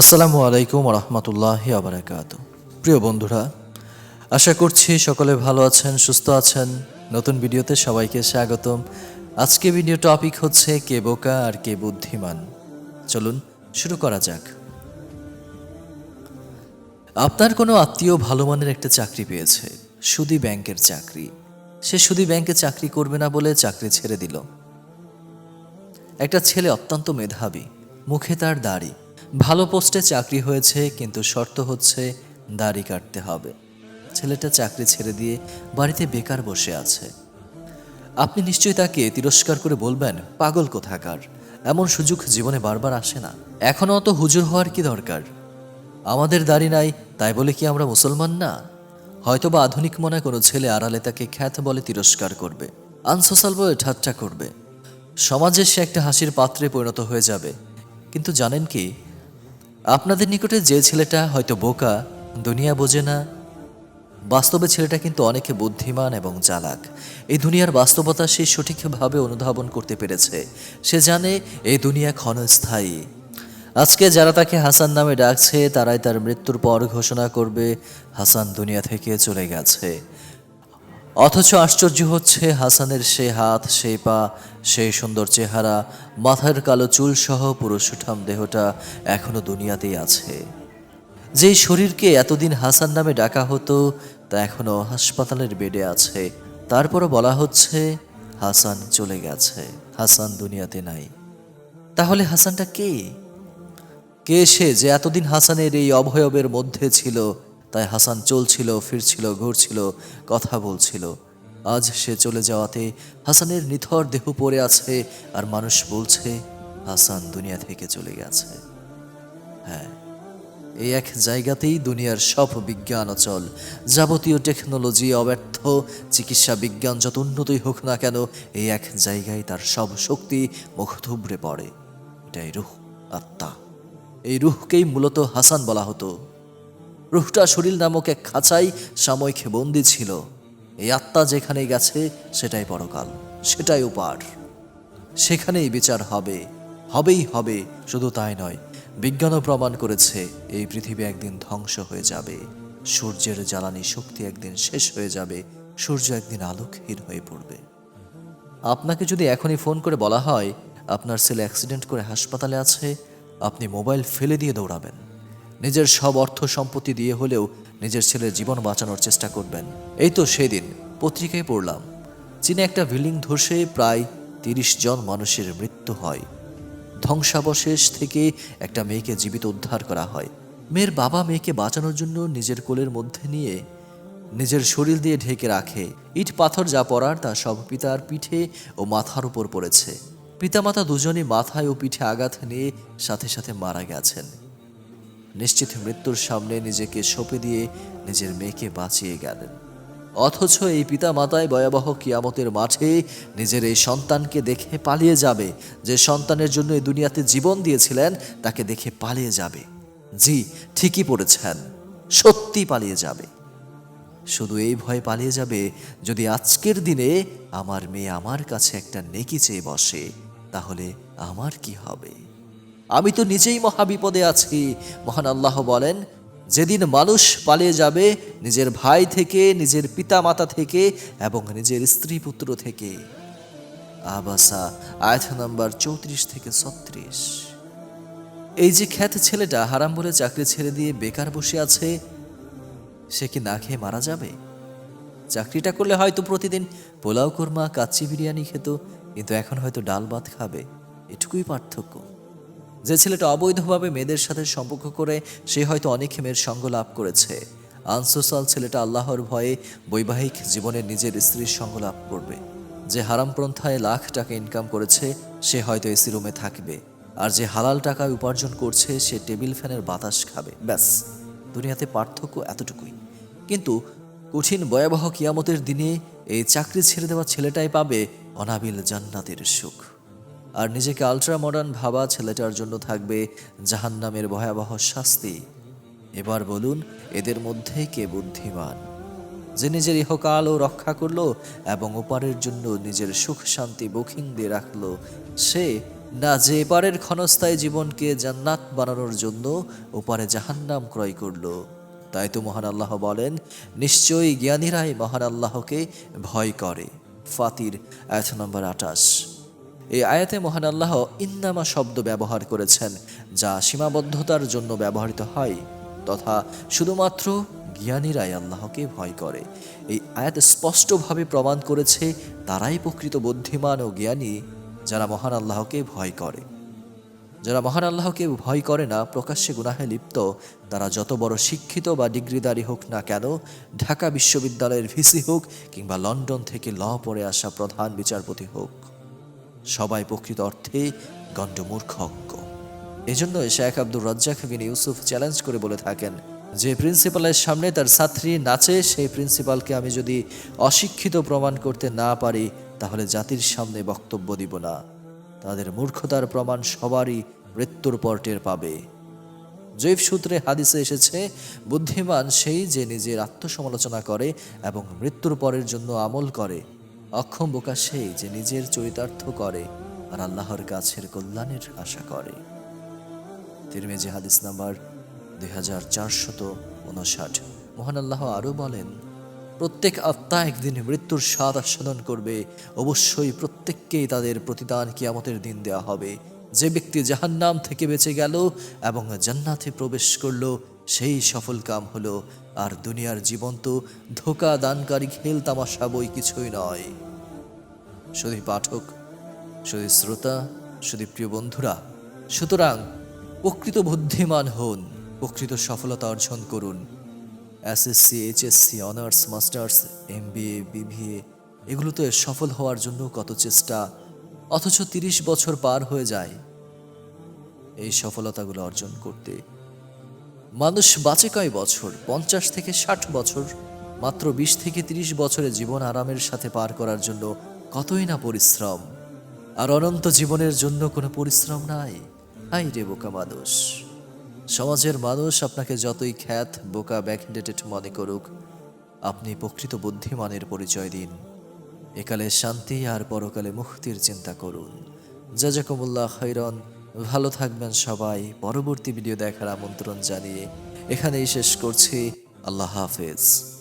আসসালামু আলাইকুম রহমতুল্লাহ আবরাকাত প্রিয় বন্ধুরা, আশা করছি সকলে ভালো আছেন, সুস্থ আছেন। নতুন ভিডিওতে সবাইকে স্বাগতম। আজকে ভিডিও টপিক হচ্ছে কে বোকা আর কে বুদ্ধিমান। চলুন শুরু করা যাক। আপনার কোনো আত্মীয় ভালো মানের একটা চাকরি পেয়েছে, সুদি ব্যাংকের চাকরি। সে সুদি ব্যাংকে চাকরি করবে না বলে চাকরি ছেড়ে দিল। একটা ছেলে অত্যন্ত মেধাবী, মুখে তার দাড়ি। ভালো পোস্টে চাকরি হয়েছে, কিন্তু শর্ত হচ্ছে দাড়ি কাটতে হবে। ছেলেটা চাকরি ছেড়ে দিয়ে বাড়িতে বেকার বসে আছে। আপনি নিশ্চয়ই তাকে তিরস্কার করে বলবেন, পাগল কোথাকার? এমন সুযোগ জীবনে বারবার আসে না। এখনও অত হুজুর হওয়ার কি দরকার? আমাদের দাড়ি নাই, তাই বলে কি আমরা মুসলমান না? হয়তোবা আধুনিক মনে কোনো ছেলে আড়ালে তাকে খ্যাত বলে তিরস্কার করবে আনসোসাল বলে ঠাট্টা করবে। সমাজে সে একটা হাসির পাত্রে পরিণত হয়ে যাবে। কিন্তু জানেন কি আপনাদের নিকটে যে ছেলেটা হয়তো বোকা, দুনিয়া বোঝে না। বাস্তবে ছেলেটা কিন্তু অনেকে বুদ্ধিমান এবং চালাক। এই দুনিয়ার বাস্তবতা সে সঠিকভাবে অনুধাবন করতে পেরেছে। সে জানে এই দুনিয়া ক্ষণস্থায়ী। আজকে যারা তাকে হাসান নামে ডাকছে, তারাই তার মৃত্যুর পর ঘোষণা করবে, হাসান দুনিয়া থেকে চলে গেছে। অথচ আশ্চর্য হচ্ছে হাসানের সে হাত, সেই পা, সেই সুন্দর চেহারা, মাথার কালো চুল সহ পুরো সুঠাম দেহটা এখনও দুনিয়াতেই আছে। যেই শরীরকে এতদিন হাসান নামে ডাকা হতো, তা এখনও হাসপাতালের বেডে আছে। তারপরও বলা হচ্ছে, হাসান চলে গেছে, হাসান দুনিয়াতে নাই। তাহলে হাসানটা কে? কে সে যে এতদিন হাসানের এই অভয়বের মধ্যে ছিল? তাই হাসান চলছিল, ফিরছিল, ঘুরছিল, কথা বলছিল। আজ সে চলে যাওয়াতে হাসানের নিথর দেহ পড়ে আছে আর মানুষ বলছে, হাসান দুনিয়া থেকে চলে গেছে। হ্যাঁ এই এক জায়গাতেই দুনিয়ার সব বিজ্ঞান অচল। যাবতীয় টেকনোলজি অব্যর্থ, চিকিৎসা বিজ্ঞান যত উন্নতই হোক না কেন, এই এক জায়গায় তার সব শক্তি মুখ থুবড়ে পড়ে। এটাই রুহ আত্মা। এই রুহকেই মূলত হাসান বলা হতো। রুহটা শরীর নামক এক খাঁচাই সাময়িক বন্দি ছিল। এই আত্মা যেখানে গেছে, সেটাই পরকাল, সেটাই উপার। সেখানেই বিচার হবে, হবেই হবে, শুধু তাই নয়, বিজ্ঞানও প্রমাণ করেছে, এই পৃথিবী একদিন ধ্বংস হয়ে যাবে, সূর্যের জ্বালানি শক্তি একদিন শেষ হয়ে যাবে, সূর্য একদিন আলোকহীন হয়ে পড়বে। আপনাকে যদি এখনই ফোন করে বলা হয়, আপনার ছেলে অ্যাক্সিডেন্ট করে হাসপাতালে আছে, আপনি মোবাইল ফেলে দিয়ে দৌড়াবেন। নিজের সব অর্থ সম্পত্তি দিয়ে হলেও নিজের ছেলের জীবন বাঁচানোর চেষ্টা করবেন। এই তো সেদিন পত্রিকায় পড়লাম, চীনে একটা বিল্ডিং ধসে প্রায় তিরিশ জন মানুষের মৃত্যু হয়। ধ্বংসাবশেষ থেকে একটা মেয়েকে জীবিত উদ্ধার করা হয়। মেয়ের বাবা মেয়েকে বাঁচানোর জন্য নিজের কোলের মধ্যে নিয়ে নিজের শরীর দিয়ে ঢেকে রাখে। ইট, পাথর যা পড়ার তা সব পিতার পিঠে ও মাথার উপর পড়েছে। পিতামাতা দুজনই মাথায় ও পিঠে আঘাত নিয়ে সাথে সাথে মারা গেছেন। নিশ্চিত মৃত্যুর সামনে নিজেকে সঁপে দিয়ে নিজের মেয়েকে বাঁচিয়ে গেলেন। অথচ এই পিতা মাতায় ভয়াবহ কিয়ামতের মাঠে নিজের এই সন্তানকে দেখে পালিয়ে যাবে। যে সন্তানের জন্য এই দুনিয়াতে জীবন দিয়েছিলেন, তাকে দেখে পালিয়ে যাবে। জি, ঠিকই পড়েছেন। সত্যি পালিয়ে যাবে। শুধু এই ভয় পালিয়ে যাবে, যদি আজকের দিনে আমার মেয়ে আমার কাছে একটা নেকি চেয়ে বসে, তাহলে আমার কি হবে? আমি তো নিজেই মহাবিপদে আছি। মহান আল্লাহ বলেন, যেদিন মানুষ পালিয়ে যাবে, নিজের ভাই থেকে, নিজের পিতা মাতা থেকে এবং নিজের স্ত্রী পুত্র থেকে। আবাসা, আয়াত নাম্বার চৌত্রিশ থেকে ছত্রিশ। এই যে খ্যাত ছেলেটা হারাম বলে চাকরি ছেড়ে দিয়ে বেকার বসে আছে, সে কি না খেয়ে মারা যাবে? চাকরিটা করলে হয়তো প্রতিদিন পোলাও কোরমা, কাচ্চি বিরিয়ানি খেত, কিন্তু এখন হয়তো ডাল ভাত খাবে। এটুকুই পার্থক্য। যে ছেলেটা অবৈধভাবে মেয়েদের সাথে সম্পর্ক করে, সে হয়তো অনেক মেয়ের সঙ্গ লাভ করেছে। আনসোসাল ছেলেটা আল্লাহর ভয়ে বৈবাহিক জীবনে নিজের স্ত্রীর সঙ্গ লাভ করবে। যে হারাম পন্থায় লাখ টাকা ইনকাম করেছে, সে হয়তো এসি রুমে থাকবে। আর যে হালাল টাকায় উপার্জন করছে, সে টেবিল ফ্যানের বাতাস খাবে। ব্যাস, দুনিয়াতে পার্থক্য এতটুকুই। কিন্তু কঠিন ভয়াবহ কিয়ামতের দিনে এই চাকরি ছেড়ে দেওয়া ছেলেটাই পাবে অনাবিল জান্নাতের সুখ। আর নিজেকে আলট্রা মডার্ন ভাবা ছেলেটার জন্য থাকবে জাহান্নামের ভয়াবহ শাস্তি। এবার বলুন, এদের মধ্যে কে বুদ্ধিমান? যে নিজের ইহকালও রক্ষা করল এবং ওপারের জন্য নিজের সুখ শান্তি বুকিং দিয়ে রাখল, সে না যে এপারের ক্ষণস্থায়ী জীবনকে জান্নাত বানানোর জন্য ওপারে জাহান্নাম ক্রয় করল। তাই তো মহান আল্লাহ বলেন, নিশ্চয়ই জ্ঞানীরাই মহান আল্লাহকে ভয় করে। ফাতির আয়াত নম্বর আঠাশ এই আয়াতে মহান আল্লাহ ইন্নামা শব্দ ব্যবহার করেছেন, যা সীমাবদ্ধতার জন্য ব্যবহৃত হয় তথা শুধুমাত্র জ্ঞানীরাই আল্লাহকে ভয় করে। এই আয়াত স্পষ্টভাবে প্রমাণ করেছে তারাই প্রকৃত বুদ্ধিমান ও জ্ঞানী যারা মহান আল্লাহকে ভয় করে। যারা মহান আল্লাহকে ভয় করে না, প্রকাশ্যে গুনাহে লিপ্ত, তারা যত বড় শিক্ষিত বা ডিগ্রিদারি হোক না কেন, ঢাকা বিশ্ববিদ্যালয়ের ভিসি হোক কিংবা লন্ডন থেকে ল পড়ে আসা প্রধান বিচারপতি হোক। সবাই প্রকৃত অর্থে গণ্ডমূর্খ অজ্ঞ। এজন্য শেখ আব্দুর রাজ্জাক বিন ইউসুফ চ্যালেঞ্জ করে বলে থাকেন যে প্রিন্সিপালের সামনে তার ছাত্রী নাচে, সেই প্রিন্সিপালকে আমি যদি অশিক্ষিত প্রমাণ করতে না পারি, তাহলে জাতির সামনে বক্তব্য দিব না। তাদের মূর্খতার প্রমাণ সবারই মৃত্যুর পর টের পাবে। জৈব সূত্রে হাদিসে এসেছে, বুদ্ধিমান সেই যে নিজের আত্মসমালোচনা করে এবং মৃত্যুর পরের জন্য আমল করে অক্ষম বোকা যে নিজের চরিতার্থ করে আর আল্লাহর কাছের কল্যাণের আশা করে। তিরমিজি হাদিস নাম্বার দুই হাজার চারশত উনষাট। মহান আল্লাহ আরও বলেন, প্রত্যেক আত্মা একদিন মৃত্যুর স্বাদ আস্বাদন করবে, অবশ্যই প্রত্যেককেই তাদের প্রতিদান কিয়ামতের দিন দেওয়া হবে। যে ব্যক্তি জাহান্নাম থেকে বেঁচে গেল এবং জান্নাতে প্রবেশ করল সেই সফল কাম হলো, আর দুনিয়ার জীবন তো ধোকা দানকারী খেল তামাশা বই কিছুই নয়। শুধু পাঠক শুধু শ্রোতা শুধু প্রিয় বন্ধুরা, সুতরাং প্রকৃত বুদ্ধিমান হন, প্রকৃত সফলতা অর্জন করুন। SSC, HSC, honours, masters M MBA, BBA, এগুলোতে সফল হওয়ার জন্য কত চেষ্টা, অথচ তিরিশ বছর পার হয়ে যায়। এই সফলতাগুলো অর্জন করতে মানুষ বাঁচে কয় বছর? পঞ্চাশ থেকে ষাট বছর? মাত্র বিশ থেকে তিরিশ বছরের জীবন আরামের সাথে পার করার জন্য কতই না পরিশ্রম? আর অনন্ত জীবনের জন্য কোনো পরিশ্রম নাই? হাই রে বোকা মানুষ। সমাজের মানুষ আপনাকে যতই খ্যাত, বোকা ব্যাকডেটেড মনে করুক, আপনি প্রকৃত বুদ্ধিমানের পরিচয় দিন। একালে শান্তি আর পরকালে মুক্তির চিন্তা করুন। জাজাকুমুল্লাহ খৈরন ভালো থাকবেন সবাই। পরবর্তী ভিডিও দেখার আমন্ত্রণ জানিয়ে এখানেই শেষ করছি। আল্লাহ হাফেজ।